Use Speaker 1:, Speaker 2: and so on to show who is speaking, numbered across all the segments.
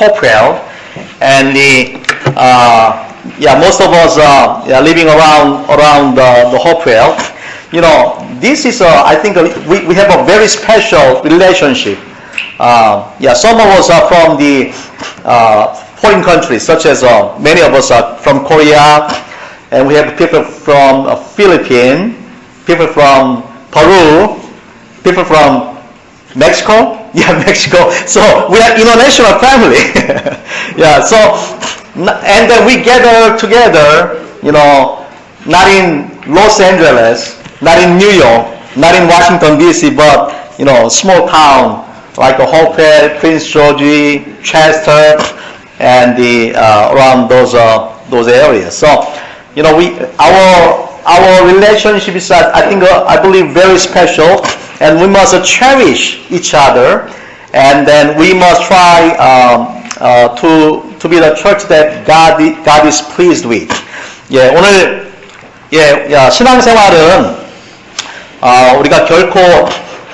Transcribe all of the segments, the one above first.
Speaker 1: Hopewell, and the uh, yeah, most of us uh, yeah, living around around the Hopewell. You know, this is uh, I think uh, we, we have a very special relationship. Uh, yeah, some of us are from the uh, foreign countries, such as many of us are from Korea, and we have people from uh, Philippines, people from Peru, people from Mexico? Yeah, Mexico. So we are international family. yeah, so, and then we gather together, you know, not in Los Angeles, not in New York, not in Washington DC, but, you know, small town like Hopewell, Prince George, Chester, and the, uh, around those, uh, those areas. So, you know, we, our, our relationship is, uh, I think, uh, I believe, very special, and we must uh, cherish each other, and then we must try um, uh, to to be the church that God God is pleased with. 예, 오늘 예, 야, 신앙생활은 어, 우리가 결코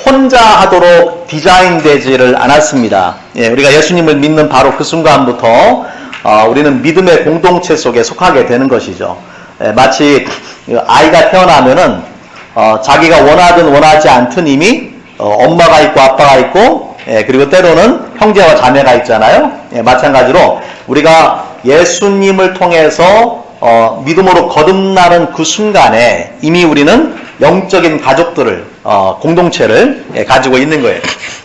Speaker 1: 혼자 하도록 디자인되지를 않았습니다. 예, 우리가 예수님을 믿는 바로 그 순간부터 어, 우리는 믿음의 공동체 속에 속하게 되는 것이죠. 예, 마치 아이가 태어나면은 어, 자기가 원하든 원하지 않든 이미 어, 엄마가 있고 아빠가 있고 예, 그리고 때로는 형제와 자매가 있잖아요. 예, 마찬가지로 우리가 예수님을 통해서 어, 믿음으로 거듭나는 그 순간에 이미 우리는 영적인 가족들을 어, 공동체를 예, 가지고 있는 거예요.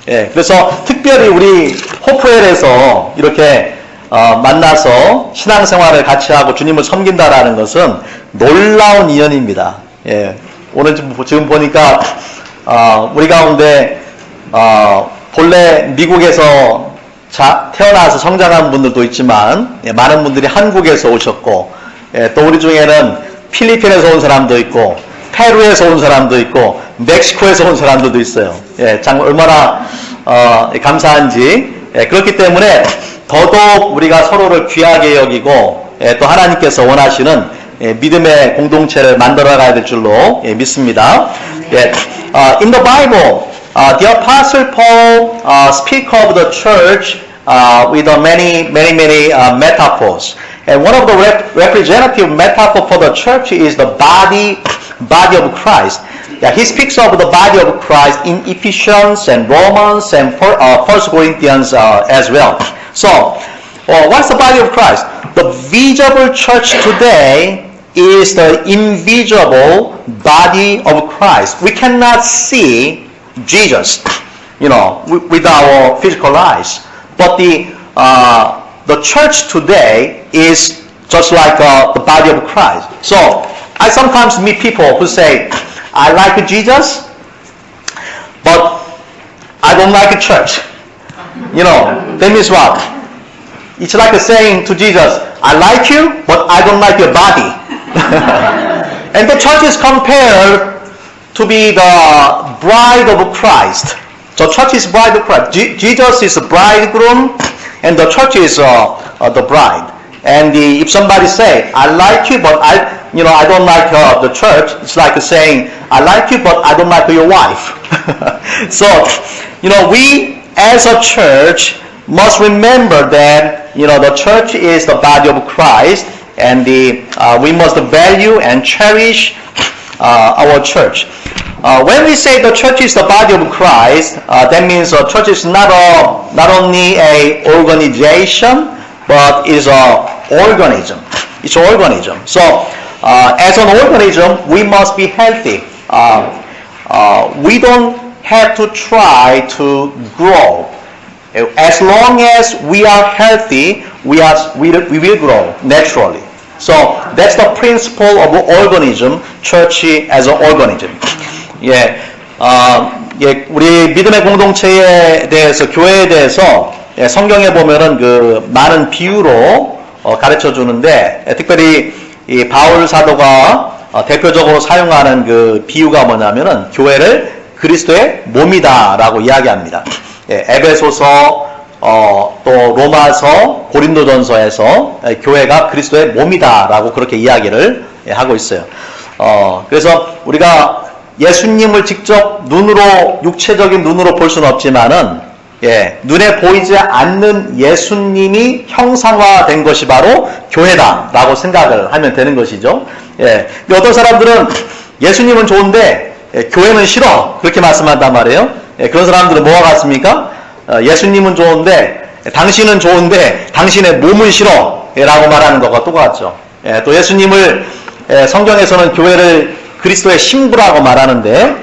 Speaker 1: 예, 그래서 특별히 우리 호프엘에서 이렇게 어, 만나서 신앙생활을 같이 하고 주님을 섬긴다라는 것은 놀라운 인연입니다. 예, 오늘 지금, 보니까 어, 우리 가운데 어, 본래 미국에서 자- 태어나서 성장한 분들도 있지만 예, 많은 분들이 한국에서 오셨고 예, 또 우리 중에는 필리핀에서 온 사람도 있고 페루에서 온 사람도 있고 멕시코에서 온 사람들도 있어요. 예, 참 얼마나 어, 감사한지 예, 그렇기 때문에 더더욱 우리가 서로를 귀하게 여기고 예, 또 하나님께서 원하시는 예, 믿음의 공동체를 만들어가야 될 줄로 예, 믿습니다. 예, 어, in the Bible, uh, the Apostle Paul uh, speak of the church uh, with uh, many, many, many uh, metaphors. And one of the rep- representative metaphor for the church is the body, body of Christ. Yeah, he speaks of the body of Christ in Ephesians and Romans and Fir- uh, First Corinthians uh, as well. So, uh, what's the body of Christ? The visible church today is the invisible body of Christ. We cannot see Jesus, you know, with our physical eyes. But the uh, the church today is just like uh, the body of Christ. So I sometimes meet people who say, "I like Jesus, but I don't like a church." You know, that means what? It's like a saying to Jesus, "I like you, but I don't like your body." and the church is compared to be the bride of Christ. The church is bride of Christ. Je- Jesus is the bridegroom, and the church is uh, uh, the bride. And the, if somebody say, "I like you, but I, you know, I don't like uh, the church," it's like saying, "I like you, but I don't like your wife." so, you know, we as a church must remember that you know the church is the body of Christ, and the uh, we must value and cherish uh, our church. Uh, when we say the church is the body of Christ, uh, that means the church is not a not only a organization, but is a organism. It's an organism. So, uh, as an organism, we must be healthy. Uh, uh, we don't have to try to grow. As long as we are healthy, we are we, we will grow naturally. So that's the principle of organism, church as an organism. 예, 어, 예, 우리 믿음의 공동체에 대해서 교회에 대해서 예, 성경에 보면은 그 많은 비유로 어, 가르쳐 주는데 예, 특별히 이 바울 사도가 어, 대표적으로 사용하는 그 비유가 뭐냐면은 교회를 그리스도의 몸이다라고 이야기합니다. 예, 에베소서 어, 또 로마서 고린도전서에서 예, 교회가 그리스도의 몸이다라고 그렇게 이야기를 예, 하고 있어요. 어, 그래서 우리가 예수님을 직접 눈으로 육체적인 눈으로 볼 수는 없지만은 예, 눈에 보이지 않는 예수님이 형상화된 것이 바로 교회다라고 생각을 하면 되는 것이죠. 예, 어떤 사람들은 예수님은 좋은데 예, 교회는 싫어 그렇게 말씀한단 말이에요. 예, 그런 사람들은 뭐가 같습니까? 어, 예수님은 좋은데 당신은 좋은데 당신의 몸은 싫어 라고 말하는 것과 똑같죠. 예, 또 예수님을 예, 성경에서는 교회를 그리스도의 신부라고 말하는데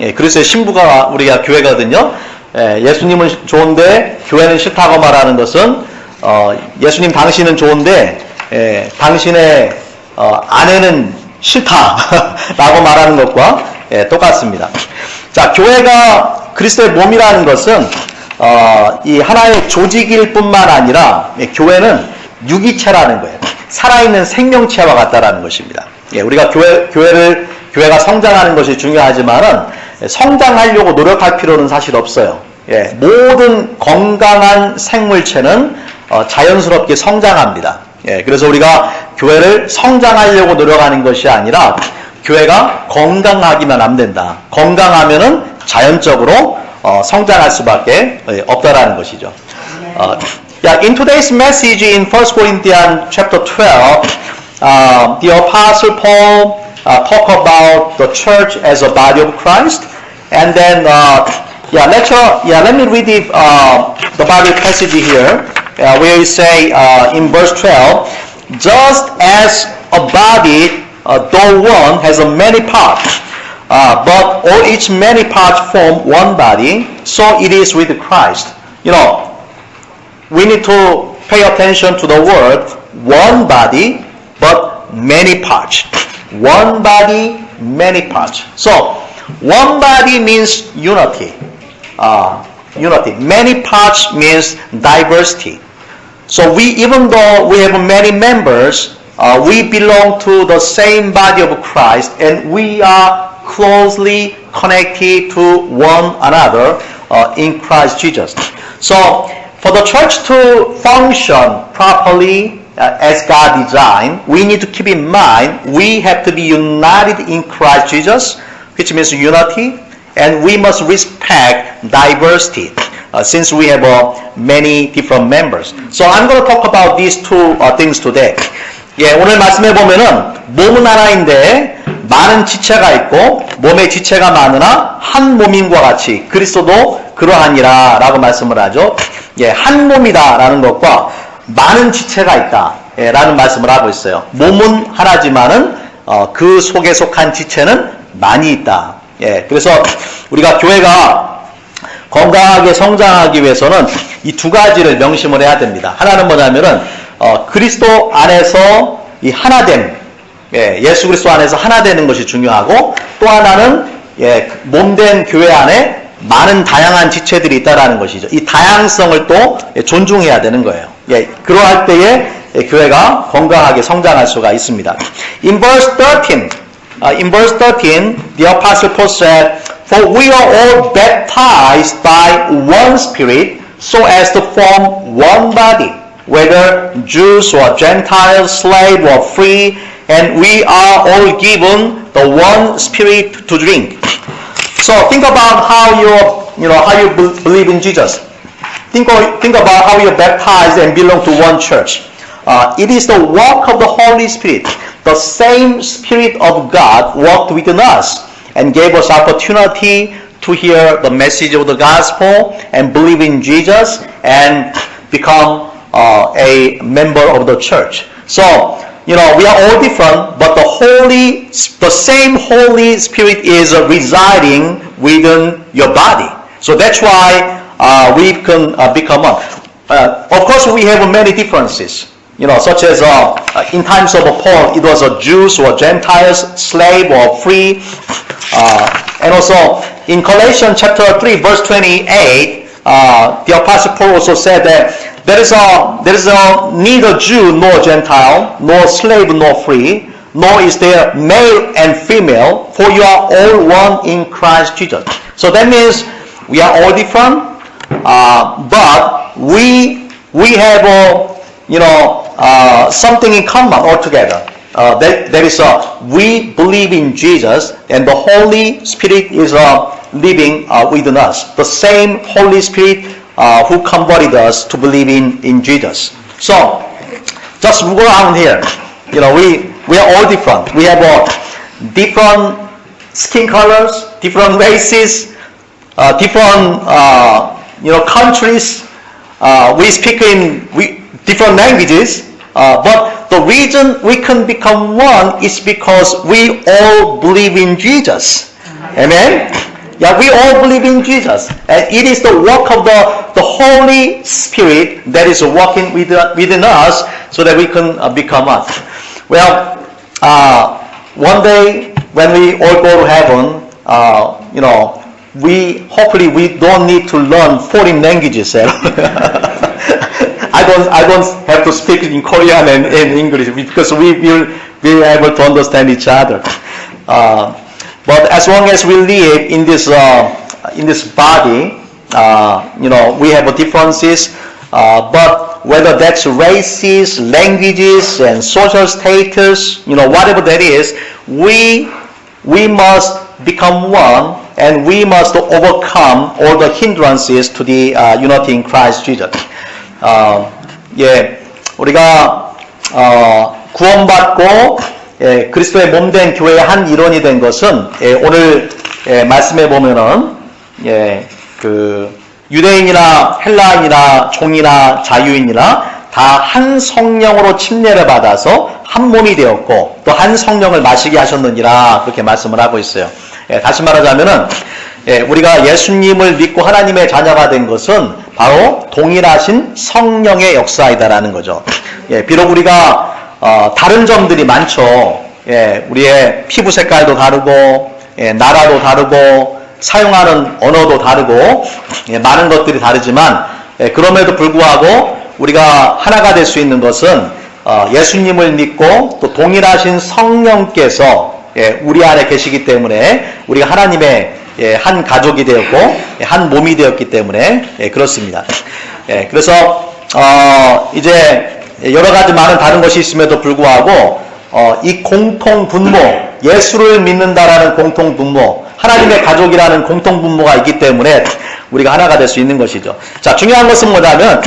Speaker 1: 예, 그리스도의 신부가 우리가 교회거든요. 예, 예수님은 좋은데 교회는 싫다고 말하는 것은 어, 예수님 당신은 좋은데 예, 당신의 어, 아내는 싫다라고 말하는 것과 예, 똑같습니다. 자, 교회가 그리스도의 몸이라는 것은 어, 이 하나의 조직일 뿐만 아니라 예, 교회는 유기체라는 거예요. 살아있는 생명체와 같다라는 것입니다. 예, 우리가 교회, 교회를, 교회가 성장하는 것이 중요하지만은 예, 성장하려고 노력할 필요는 사실 없어요. 예, 모든 건강한 생물체는 어, 자연스럽게 성장합니다. 예, 그래서 우리가 교회를 성장하려고 노력하는 것이 아니라 교회가 건강하기만 하면 된다. 건강하면은 자연적으로 어, 성장할 수밖에 예, 없다라는 것이죠. 어, yeah, in today's message in 1 Corinthians chapter 12, uh, the Apostle Paul uh, talk about the church as a body of Christ, and then uh, yeah, let yeah, let me read the uh, the Bible passage here uh, where you say uh, in verse 12, just as a body, uh, though one, has a many parts, uh, but all its many parts form one body, so it is with Christ. You know, we need to pay attention to the word one body but many parts. One body, many parts. So, one body means unity. Uh, unity. Many parts means diversity. So we, even though we have many members, uh, we belong to the same body of Christ, and we are closely connected to one another uh, in Christ Jesus. So for the church to function properly uh, as God designed, we need to keep in mind we have to be united in Christ Jesus, which means unity, and we must respect diversity. uh, since we have uh, many different members. So I'm going to talk about these two uh, things today. 예, 오늘 말씀해 보면은 몸은 하나인데 많은 지체가 있고 몸의 지체가 많으나 한 몸인과 같이 그리스도도 그러하니라 라고 말씀을 하죠. 예, 한 몸이다 라는 것과 많은 지체가 있다라는 말씀을 하고 있어요. 몸은 하나지만은 어, 그 속에 속한 지체는 많이 있다. 예, 그래서 우리가 교회가 건강하게 성장하기 위해서는 이 두 가지를 명심을 해야 됩니다. 하나는 뭐냐면은 어, 그리스도 안에서 이 하나됨, 예, 수 그리스도 안에서 하나 되는 것이 중요하고 또 하나는 예, 몸된 교회 안에 많은 다양한 지체들이 있다라는 것이죠. 이 다양성을 또 예, 존중해야 되는 거예요. 예, 그러할 때에 예, 교회가 건강하게 성장할 수가 있습니다. In verse 13, uh, in verse 13, the apostle Paul said, For we are all baptized by one spirit so as to form one body, whether Jews or Gentiles, slave or free, and we are all given the one spirit to drink. So think about how you you know how you believe in Jesus. Think of, think about how you're baptized and belong to one church. Uh, it is the work of the Holy Spirit. The same Spirit of God worked within us and gave us opportunity to hear the message of the gospel and believe in Jesus and become uh, a member of the church. So, you know, we are all different, but the Holy, the same Holy Spirit is uh, residing within your body. So that's why uh, we can uh, become one. Uh, of course, we have many differences. You know, such as uh, in times of Paul, it was a Jews or Gentiles, slave or free. Uh, and also in Colossians chapter 3, verse 28, uh, the Apostle Paul also said that there is a there is a neither Jew nor Gentile, nor slave nor free, nor is there male and female, for you are all one in Christ Jesus. So that means we are all different, uh, but we we have a you know uh, something in common altogether. Uh, that, that is, uh, we believe in Jesus, and the Holy Spirit is uh, living uh, within us. The same Holy Spirit uh, who converted us to believe in, in Jesus. So, just look around here. You know, we, we are all different. We have uh, different skin colors, different races, uh, different, uh, you know, countries. Uh, we speak in we, different languages. Uh, but the reason we can become one is because we all believe in Jesus. Amen? Yeah, we all believe in Jesus. And it is the work of the, the Holy Spirit that is working within, within us so that we can uh, become us. Well, uh, one day when we all go to heaven, uh, you know, we hopefully we don't need to learn foreign languages. eh? I don't I don't have to speak in Korean and, and English because we will be able to understand each other. Uh, but as long as we live in this uh, in this body, you know, we have differences. Uh, but whether that's races, languages, and social status, you know, whatever that is, we we must become one, and we must overcome all the hindrances to the uh, unity in Christ Jesus. 어, 예, 우리가 어, 구원받고 예, 그리스도의 몸된 교회의 한 일원이 된 것은 예, 오늘 예, 말씀해 보면은 예, 그 유대인이나 헬라인이나 종이나 자유인이나 다 한 성령으로 침례를 받아서 한 몸이 되었고 또 한 성령을 마시게 하셨느니라 그렇게 말씀을 하고 있어요. 예, 다시 말하자면은 예, 우리가 예수님을 믿고 하나님의 자녀가 된 것은 바로 동일하신 성령의 역사이다라는 거죠. 예, 비록 우리가 어, 다른 점들이 많죠. 예, 우리의 피부 색깔도 다르고 예, 나라도 다르고 사용하는 언어도 다르고 예, 많은 것들이 다르지만 예, 그럼에도 불구하고 우리가 하나가 될 수 있는 것은 어, 예수님을 믿고 또 동일하신 성령께서 예, 우리 안에 계시기 때문에 우리가 하나님의 예, 한 가족이 되었고 예, 한 몸이 되었기 때문에 예, 그렇습니다. 예, 그래서 어, 이제 여러 가지 많은 다른 것이 있음에도 불구하고 어, 이 공통 분모 예수를 믿는다라는 공통 분모 하나님의 가족이라는 공통 분모가 있기 때문에 우리가 하나가 될 수 있는 것이죠. 자 중요한 것은 뭐냐면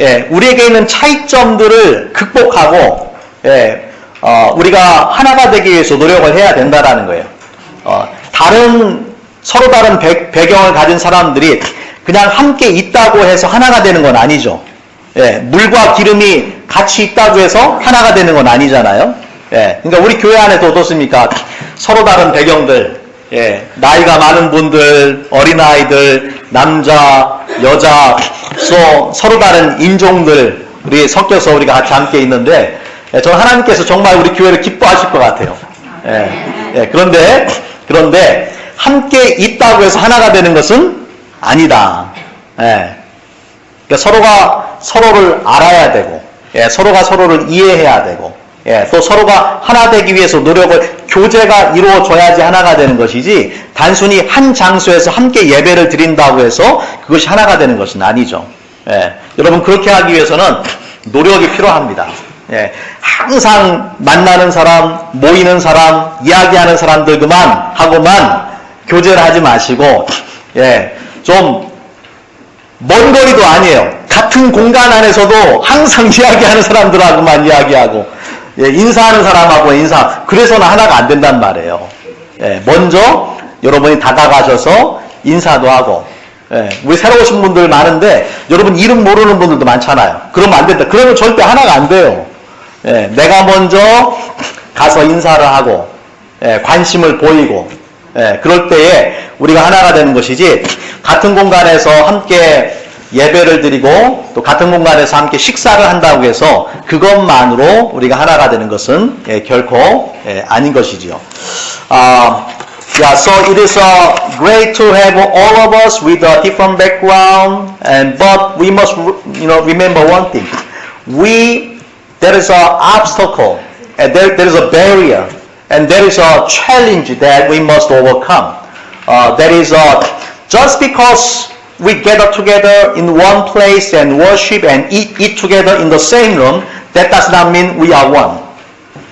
Speaker 1: 예, 우리에게 있는 차이점들을 극복하고 예, 어, 우리가 하나가 되기 위해서 노력을 해야 된다라는 거예요. 어, 다른 서로 다른 배, 배경을 가진 사람들이 그냥 함께 있다고 해서 하나가 되는 건 아니죠. 예, 물과 기름이 같이 있다고 해서 하나가 되는 건 아니잖아요. 예, 그러니까 우리 교회 안에도 어떻습니까? 서로 다른 배경들, 예, 나이가 많은 분들, 어린아이들, 남자, 여자, 또 서로 다른 인종들, 우리 섞여서 우리가 같이 함께 있는데, 예, 저는 하나님께서 정말 우리 교회를 기뻐하실 것 같아요. 예, 예, 그런데, 그런데, 함께 있다고 해서 하나가 되는 것은 아니다. 예. 그러니까 서로가 서로를 알아야 되고, 예, 서로가 서로를 이해해야 되고, 예, 또 서로가 하나 되기 위해서 노력을 교제가 이루어져야지 하나가 되는 것이지 단순히 한 장소에서 함께 예배를 드린다고 해서 그것이 하나가 되는 것은 아니죠. 예, 여러분 그렇게 하기 위해서는 노력이 필요합니다. 예, 항상 만나는 사람, 모이는 사람, 이야기하는 사람들 그만 하고만 교제를 하지 마시고 예, 좀 먼 거리도 아니에요. 같은 공간 안에서도 항상 이야기하는 사람들하고만 이야기하고 예, 인사하는 사람하고 인사 그래서는 하나가 안 된단 말이에요. 예, 먼저 여러분이 다가가셔서 인사도 하고 예, 우리 새로 오신 분들 많은데 여러분 이름 모르는 분들도 많잖아요. 그러면 안 된다. 그러면 절대 하나가 안 돼요. 예, 내가 먼저 가서 인사를 하고 예, 관심을 보이고 예, 그럴 때에 우리가 하나가 되는 것이지 같은 공간에서 함께 예배를 드리고 또 같은 공간에서 함께 식사를 한다고 해서 그것만으로 우리가 하나가 되는 것은 예, 결코 예, 아닌 것이지요. 아, yeah, so it is uh, great to have all of us with a different background, and but we must you know remember one thing: we there is an obstacle, and there, there is a barrier, and there is a challenge that we must overcome. Uh, that is uh, just because we gather together in one place and worship and eat, eat together in the same room, that does not mean we are one.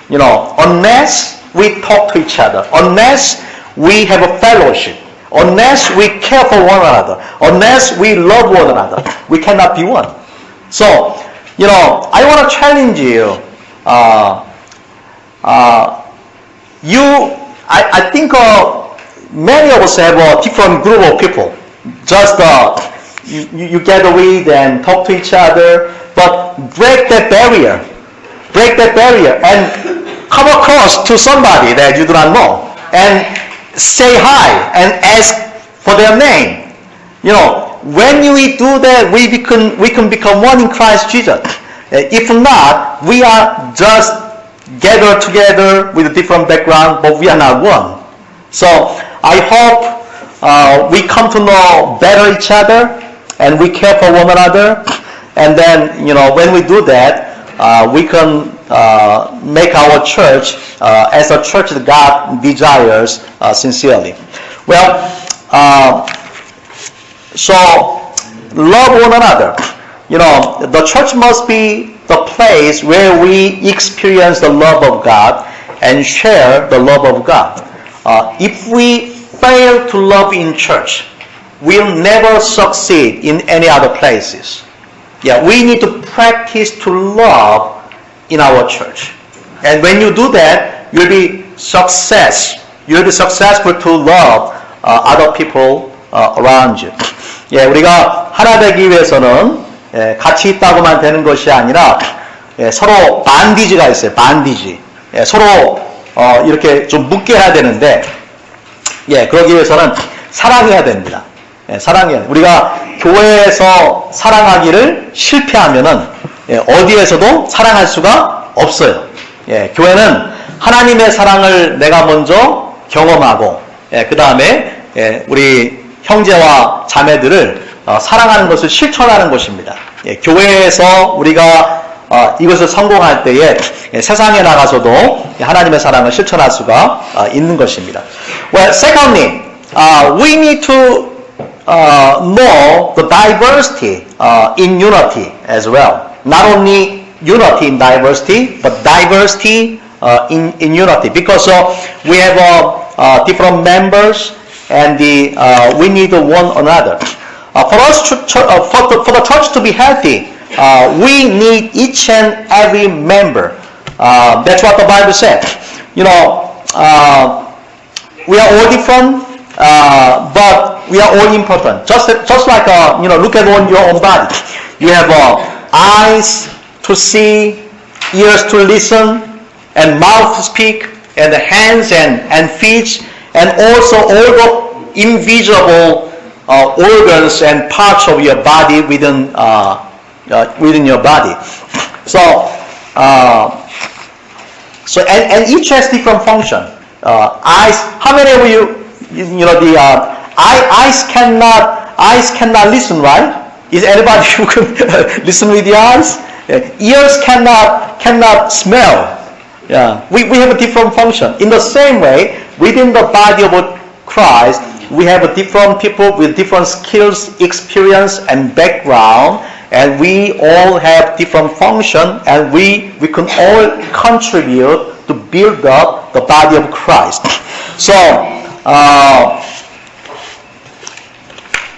Speaker 1: You know, unless we talk to each other, unless we have a fellowship, unless we care for one another, unless we love one another, we cannot be one. So, you know, I want to challenge you. Uh, uh, you, I, I think uh, many of us have a different group of people. Just uh, you, you gather with and talk to each other, but break that barrier. Break that barrier and come across to somebody that you do not know and say hi and ask for their name. You know, when we do that, we become, we can become one in Christ Jesus. Uh, If not, we are just gathered together with a different background, but we are not one. So I hope uh, we come to know better each other and we care for one another. And then, you know, when we do that, uh, we can uh, make our church uh, as a church that God desires uh, sincerely. Well, so love one another. You know, the church must be the place where we experience the love of God and share the love of God. If we fail to love in church, we'll never succeed in any other places. Yeah, we need to practice to love in our church. And when you do that, you'll be success. You'll be successful to love uh, other people uh, around you. 예, 우리가 하나 되기 위해서는 예, 같이 있다고만 되는 것이 아니라 예, 서로 반디지가 있어요. 반디지. 예, 서로 어, 이렇게 좀 묶게 해야 되는데 예, 그러기 위해서는 사랑해야 됩니다. 예, 사랑해야 돼. 우리가 교회에서 사랑하기를 실패하면은 예, 어디에서도 사랑할 수가 없어요. 예, 교회는 하나님의 사랑을 내가 먼저 경험하고 그 다음에 우리 형제와 자매들을 어, 사랑하는 것을 실천하는 것입니다. 예, 교회에서 우리가 어, 이것을 성공할 때에 예, 세상에 나가서도 하나님의 사랑을 실천할 수가 어, 있는 것입니다. Well, secondly, uh, we need to uh, know the diversity uh, in unity as well. Not only unity in diversity, but diversity uh, in, in unity. Because uh, we have uh, uh, different members and the, uh, we need one another. Uh, for us, to, ch- uh, for, the, for the church to be healthy, uh, we need each and every member. Uh, that's what the Bible said. You know, uh, we are all different, uh, but we are all important. Just just like uh, you know, look at on your own body. You have uh, eyes to see, ears to listen, and mouth to speak, and the hands and, and feet, and also all the invisible organs and parts of your body within uh, uh, within your body. So. Uh, so and, and each has different function. Uh, eyes. How many of you, you, know, the uh, eye, eyes cannot eyes cannot listen, right? Is anybody who can listen with the eyes? Yeah. Ears cannot cannot smell. Yeah, we, we have a different function. In the same way, within the body of Christ, we have a different people with different skills, experience, and background, and we all have different function, and we we can all contribute to build up the body of Christ. So, uh,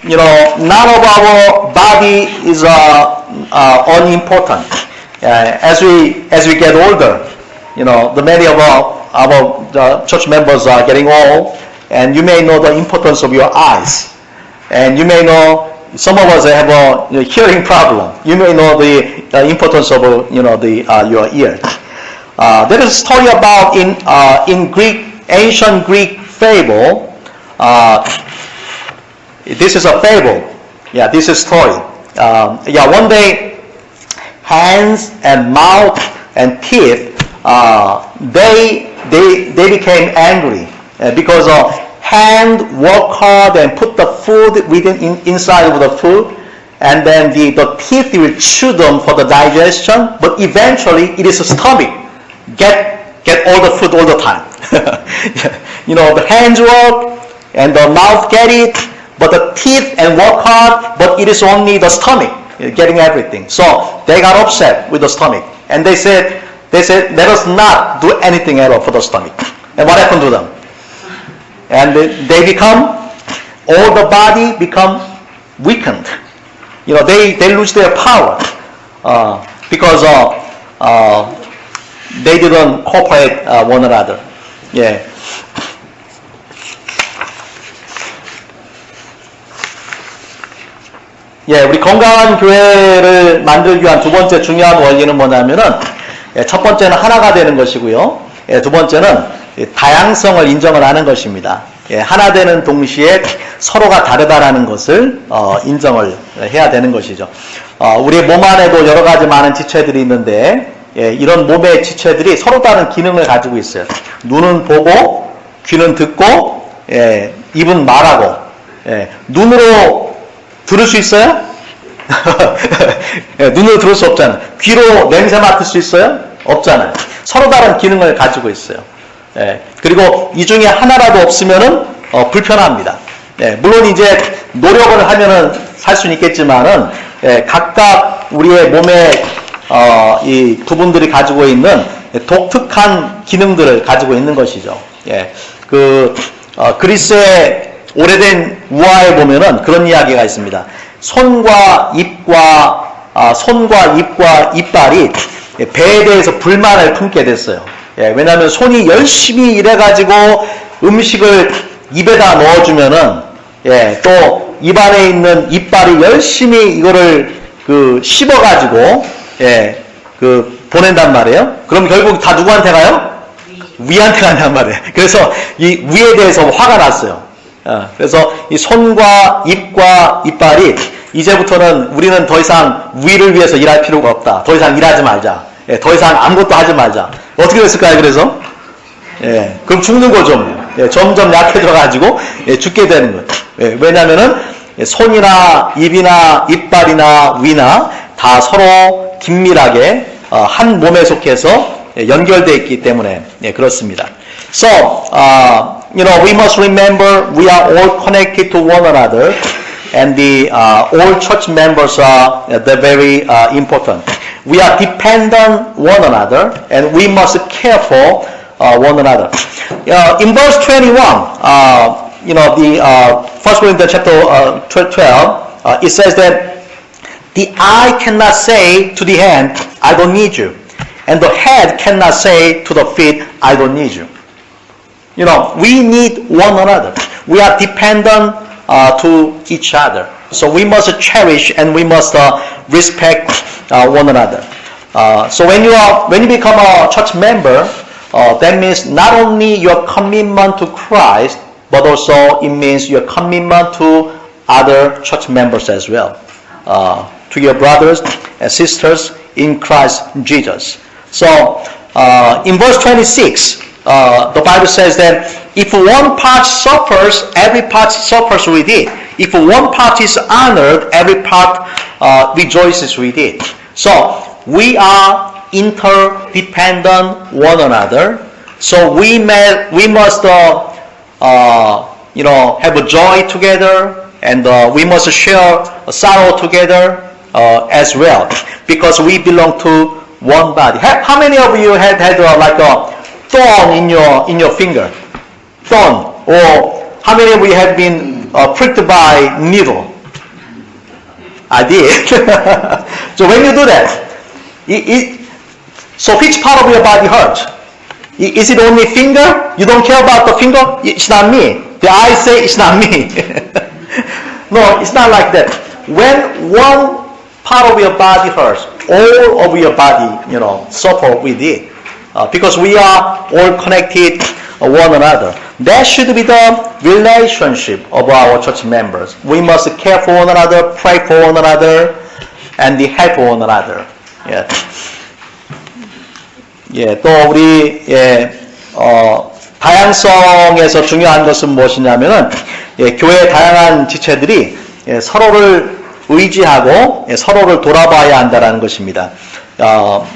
Speaker 1: you know, none of our body is uh, uh, unimportant. Uh, as we as we get older, you know, the many of our our church members are getting old, and you may know the importance of your eyes, and you may know some of us have a hearing problem. You may know the importance of you know the uh, your ear. Uh, there is a story about in uh, in Greek ancient Greek fable. This is a fable. Yeah, this is story. Um, yeah, one day, hands and mouth and teeth, uh, they they they became angry because uh, hand work hard and put the food within in, inside of the food, and then the, the teeth will chew them for the digestion. But eventually, it is stomach get get all the food all the time. you know, the hands work and the mouth get it, but the teeth and work hard, but it is only the stomach uh, getting everything. So they got upset with the stomach, and they said, they said, let us not do anything at all for the stomach. And what happened to them? And they, become, all the body become weakened. You know, they, they lose their power uh, because uh, uh, they didn't cooperate uh, one another. 예. 예, 우리 건강한 교회를 만들기 위한 두 번째 중요한 원리는 뭐냐면은 예, 첫 번째는 하나가 되는 것이고요. 예, 두 번째는 이 다양성을 인정을 하는 것입니다. 예, 하나 되는 동시에 서로가 다르다라는 것을 어, 인정을 해야 되는 것이죠. 어, 우리 몸 안에도 여러 가지 많은 지체들이 있는데 예, 이런 몸의 지체들이 서로 다른 기능을 가지고 있어요. 눈은 보고 귀는 듣고 예, 입은 말하고 예, 눈으로 들을 수 있어요? 예, 눈으로 들을 수 없잖아요. 귀로 냄새 맡을 수 있어요? 없잖아요. 서로 다른 기능을 가지고 있어요. 예, 그리고 이 중에 하나라도 없으면은 어, 불편합니다. 예, 물론 이제 노력을 하면은 살 수는 있겠지만은 예, 각각 우리의 몸에 어, 이 부분들이 가지고 있는 독특한 기능들을 가지고 있는 것이죠. 예, 그 어, 그리스의 오래된 우화에 보면은 그런 이야기가 있습니다. 손과 입과 아, 손과 입과 이빨이 배에 대해서 불만을 품게 됐어요. 예, 왜냐하면 손이 열심히 일해가지고 음식을 입에다 넣어주면은 예, 또 입안에 있는 이빨이 열심히 이거를 그 씹어가지고 예, 그 보낸단 말이에요. 그럼 결국 다 누구한테 가요? 위한테 간단 말이에요. 그래서 이 위에 대해서 화가 났어요. 어, 그래서 이 손과 입과 이빨이 이제부터는 우리는 더 이상 위를 위해서 일할 필요가 없다. 더 이상 일하지 말자. 예, 더 이상 아무것도 하지 말자. 어떻게 됐을까요? 그래서 예, 그럼 죽는 거죠. 뭐. 예, 점점 약해져가지고 예, 죽게 되는 거예요. 예, 왜냐하면은 예, 손이나 입이나 이빨이나 위나 다 서로 긴밀하게 어, 한 몸에 속해서 예, 연결되어 있기 때문에 예, 그렇습니다. So, uh, you know, we must remember we are all connected to one another, and the uh, all church members are uh, they're very uh, important. We are dependent one another, and we must care for uh, one another. Uh, in verse 21, uh, you know, the uh, First Corinthians chapter uh, 12, uh, it says that the eye cannot say to the hand, I don't need you. And the head cannot say to the feet, I don't need you. You know, we need one another. We are dependent to each other. So we must cherish and we must respect uh, one another. Uh, so when you are when you become a church member, uh, that means not only your commitment to Christ, but also it means your commitment to other church members as well, uh, to your brothers and sisters in Christ Jesus. So uh, in verse 26, uh, the Bible says that if one part suffers, every part suffers with it. If one part is honored, every part uh, rejoices with it. So we are interdependent one another. So we may, we must uh, uh, you know have a joy together, and uh, we must share a sorrow together uh, as well, because we belong to one body. How many of you had had like a thorn in your in your finger? Thorn, or how many of you have been uh, pricked by needle? I did. so when you do that, it, it, so which part of your body hurts? Is it only finger? You don't care about the finger? It's not me. The eyes say it's not me. no, it's not like that. When one part of your body hurts, all of your body, you know, suffer with it. Uh, because we are all connected uh, one another. That should be the relationship of our church members. We must care for one another, pray for one another, and help one another. Yeah. 예, 또 우리 예, 어, 다양성에서 중요한 것은 무엇이냐면은 예, 교회의 다양한 지체들이 예, 서로를 의지하고 예, 서로를 돌아봐야 한다는 것입니다. 어,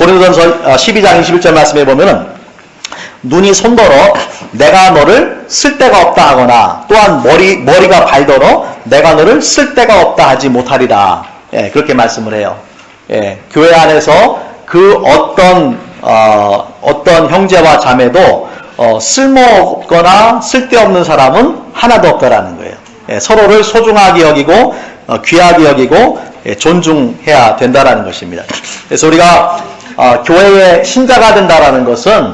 Speaker 1: 고린도전서 12장 21절 말씀에 보면은 눈이 손더러 내가 너를 쓸 데가 없다 하거나 또한 머리 머리가 발더러 내가 너를 쓸 데가 없다 하지 못하리라. 예, 그렇게 말씀을 해요. 예, 교회 안에서 그 어떤 어, 어떤 형제와 자매도 어, 쓸모없거나 쓸데없는 사람은 하나도 없다라는 거예요. 예, 서로를 소중하게 여기고 어, 귀하게 여기고 예, 존중해야 된다라는 것입니다. 그래서 우리가 어, 교회의 신자가 된다라는 것은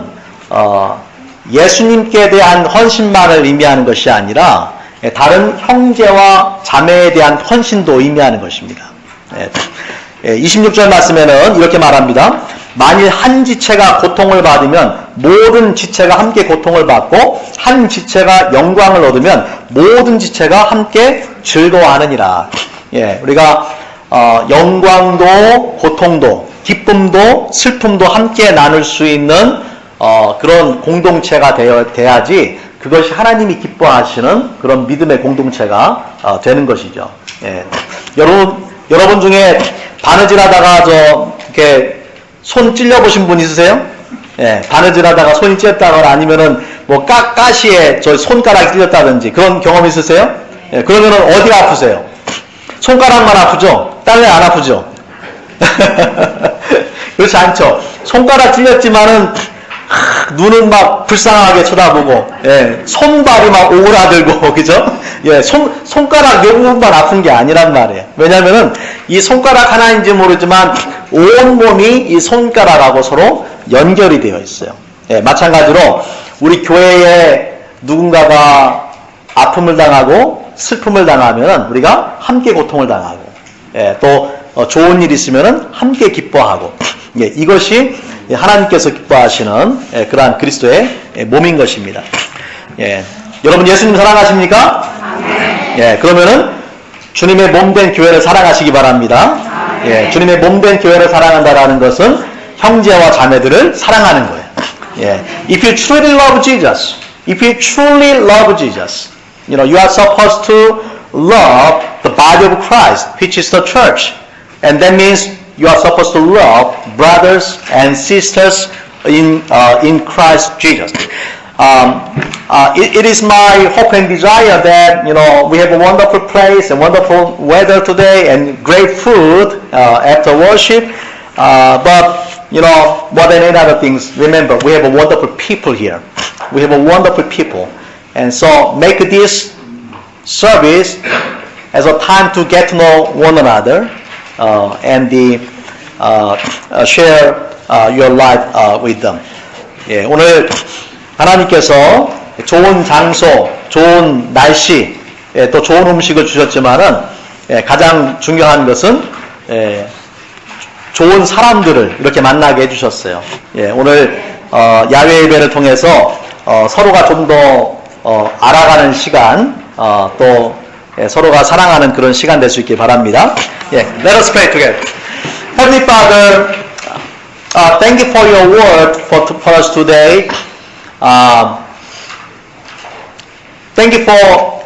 Speaker 1: 어, 예수님께 대한 헌신만을 의미하는 것이 아니라 예, 다른 형제와 자매에 대한 헌신도 의미하는 것입니다. 예, 예, 26절 말씀에는 이렇게 말합니다. 만일 한 지체가 고통을 받으면 모든 지체가 함께 고통을 받고 한 지체가 영광을 얻으면 모든 지체가 함께 즐거워하느니라. 예, 우리가 어, 영광도 고통도 기쁨도 슬픔도 함께 나눌 수 있는 어, 그런 공동체가 되어, 돼야지 그것이 하나님이 기뻐하시는 그런 믿음의 공동체가 어, 되는 것이죠. 예. 여러분, 여러분 중에 바느질 하다가 저 이렇게 손 찔려보신 분 있으세요? 예, 바느질 하다가 손이 찢었다거나 아니면은 뭐 까, 가시에 저 손가락이 찔렸다든지 그런 경험 있으세요? 예, 그러면은 어디가 아프세요? 손가락만 아프죠? 딴 데 안 아프죠? 그렇지 않죠? 손가락 찔렸지만은 하, 눈은 막 불쌍하게 쳐다보고, 예, 손발이 막 오그라들고, 그죠? 예, 손, 손가락 요 부분만 아픈 게 아니란 말이에요. 왜냐면은 이 손가락 하나인지 모르지만 온 몸이 이 손가락하고 서로 연결이 되어 있어요. 예, 마찬가지로 우리 교회에 누군가가 아픔을 당하고 슬픔을 당하면 우리가 함께 고통을 당하고, 예, 또 어, 좋은 일 있으면 함께 기뻐하고, 예, 이것이 하나님께서 기뻐하시는 예, 그러한 그리스도의 예, 몸인 것입니다. 예, 여러분 예수님 사랑하십니까? 예, 그러면은 주님의 몸된 교회를 사랑하시기 바랍니다. 예, 주님의 몸된 교회를 사랑한다라는 것은 형제와 자매들을 사랑하는 거예요. 예, if you truly love Jesus, if you truly love Jesus, you know you are supposed to love the body of Christ, which is the church, and that means you are supposed to love brothers and sisters in uh, in Christ Jesus. Um, uh, it, it is my hope and desire that you know we have a wonderful place and wonderful weather today and great food uh, after worship. Uh, but you know more than any other things, remember we have a wonderful people here. We have a wonderful people, and so make this service as a time to get to know one another and the uh, uh, share uh, your life uh, with them. 예, 오늘 하나님께서 좋은 장소, 좋은 날씨, 예, 또 좋은 음식을 주셨지만은 예, 가장 중요한 것은 예, 좋은 사람들을 이렇게 만나게 해주셨어요. 예, 오늘 어, 야외 예배를 통해서 어, 서로가 좀더 어, 알아가는 시간, 어, 또 예, 서로가 사랑하는 그런 시간 될 수 있길 바랍니다. 예, let us pray together. Heavenly Father, uh, thank you for your word for, for us today. Um, thank you for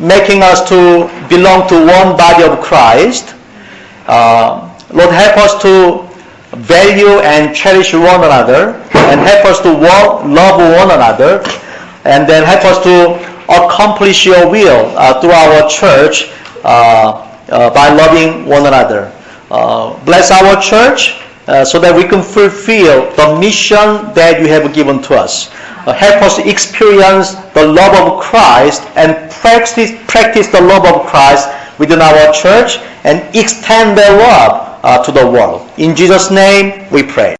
Speaker 1: making us to belong to one body of Christ. Uh, Lord, help us to value and cherish one another, and help us to wa- love one another, and then help us to accomplish your will uh, through our church uh, uh, by loving one another. Uh, bless our church uh, so that we can fulfill the mission that you have given to us. Uh, help us experience the love of Christ and practice, practice the love of Christ within our church and extend their love to the world. In Jesus' name we pray.